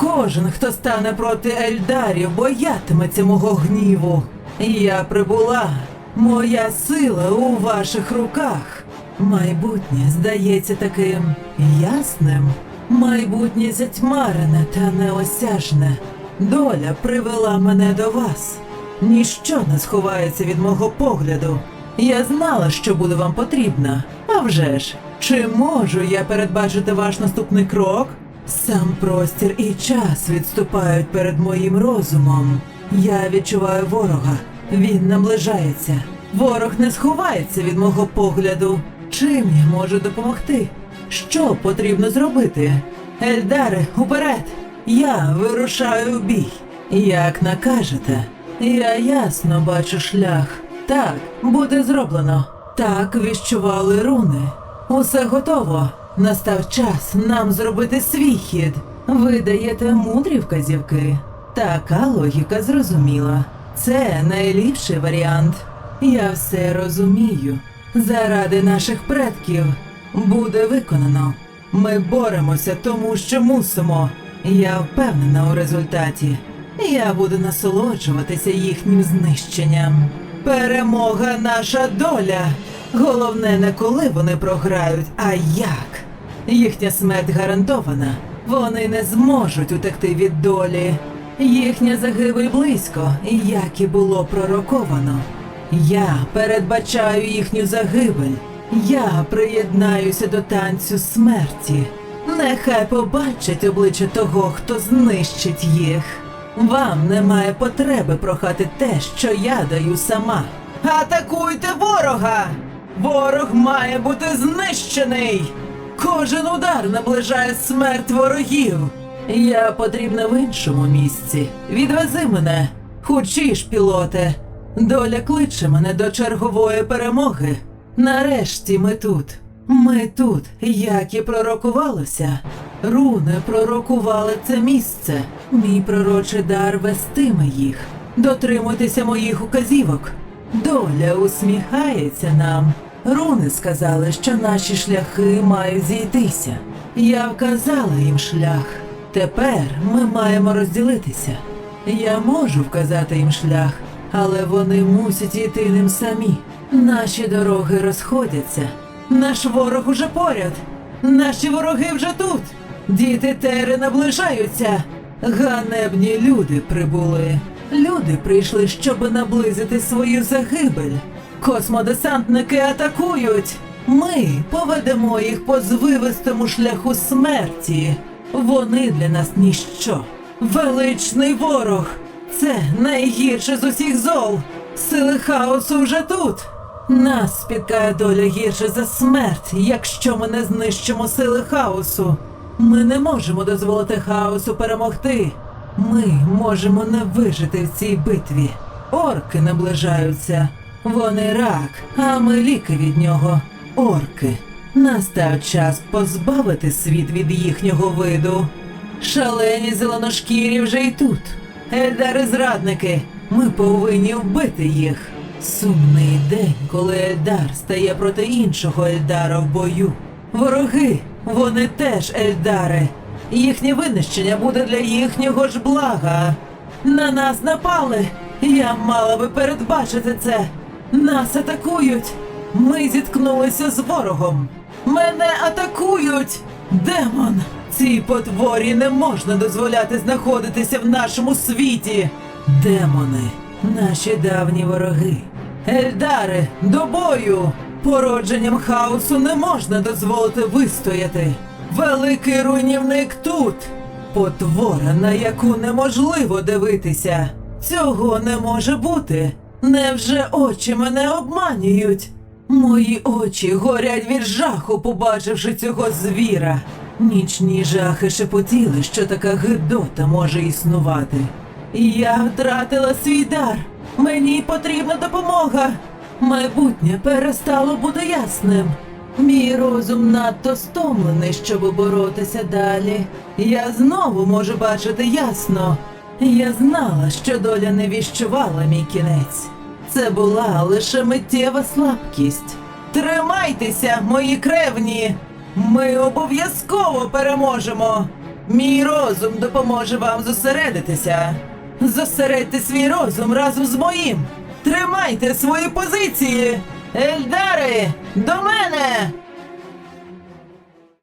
Кожен, хто стане проти Ельдарів, боятиметься мого гніву. Я прибула. Моя сила у ваших руках. Майбутнє здається таким ясним. Майбутнє затьмарене та неосяжне. Доля привела мене до вас. Ніщо не сховається від мого погляду. Я знала, що буде вам потрібна. А вже ж, чи можу я передбачити ваш наступний крок? Сам простір і час відступають перед моїм розумом. Я відчуваю ворога. Він наближається. Ворог не сховається від мого погляду. Чим я можу допомогти? Що потрібно зробити? Ельдаре, уперед! Я вирушаю в бій. Як накажете, я ясно бачу шлях. Так, буде зроблено. Так віщували руни. Усе готово. Настав час нам зробити свій хід. Ви даєте мудрі вказівки. Така логіка зрозуміла. Це найліпший варіант. Я все розумію. Заради наших предків буде виконано. Ми боремося, тому що мусимо. Я впевнена у результаті. Я буду насолоджуватися їхнім знищенням. Перемога наша доля. Головне не коли вони програють, а як. Їхня смерть гарантована. Вони не зможуть утекти від долі. Їхня загибель близько, як і було пророковано. Я передбачаю їхню загибель. Я приєднаюся до танцю смерті. Нехай побачать обличчя того, хто знищить їх. Вам немає потреби прохати те, що я даю сама. Атакуйте ворога! Ворог має бути знищений! Кожен удар наближає смерть ворогів. Я потрібна в іншому місці. Відвези мене, хочеш, пілоте. Доля кличе мене до чергової перемоги. Нарешті ми тут. Ми тут, як і пророкувалося. Руни пророкували це місце. Мій пророчий дар вестиме їх. Дотримуйтеся моїх указівок. Доля усміхається нам. Руни сказали, що наші шляхи мають зійтися. Я вказала їм шлях. Тепер ми маємо розділитися. Я можу вказати їм шлях, але вони мусять йти ним самі. Наші дороги розходяться. Наш ворог уже поряд. Наші вороги вже тут. Діти Тери наближаються. Ганебні люди прибули. Люди прийшли, щоб наблизити свою загибель. Космодесантники атакують. Ми поведемо їх по звивистому шляху смерті. Вони для нас ніщо. Величний ворог. Це найгірше з усіх зол. Сили хаосу вже тут. Нас спіткає доля гірше за смерть, якщо ми не знищимо сили хаосу. Ми не можемо дозволити хаосу перемогти. Ми можемо не вижити в цій битві. Орки наближаються. Вони рак, а ми ліки від нього. Орки. Настав час позбавити світ від їхнього виду. Шалені зеленошкірі вже й тут. Ельдари зрадники. Ми повинні вбити їх. Сумний день, коли Ельдар стає проти іншого Ельдара в бою. Вороги, вони теж Ельдари. Їхнє винищення буде для їхнього ж блага. На нас напали. Я мала би передбачити це. Нас атакують. Ми зіткнулися з ворогом. Мене атакують. Демон. Цій потворі не можна дозволяти знаходитися в нашому світі. Демони, наші давні вороги. Ельдари, до бою! Породженням хаосу не можна дозволити вистояти. Великий руйнівник тут. Потвора, на яку неможливо дивитися. Цього не може бути. Невже очі мене обманюють? Мої очі горять від жаху, побачивши цього звіра. Нічні жахи шепотіли, що така гидота може існувати. Я втратила свій дар. Мені потрібна допомога. Майбутнє перестало бути ясним. Мій розум надто стомлений, щоб боротися далі. Я знову можу бачити ясно. Я знала, що доля не віщувала мій кінець. Це була лише миттєва слабкість. Тримайтеся, мої кревні! Ми обов'язково переможемо! Мій розум допоможе вам зосередитися. Зосередьте свій розум разом з моїм. Тримайте свої позиції. Ельдари, до мене!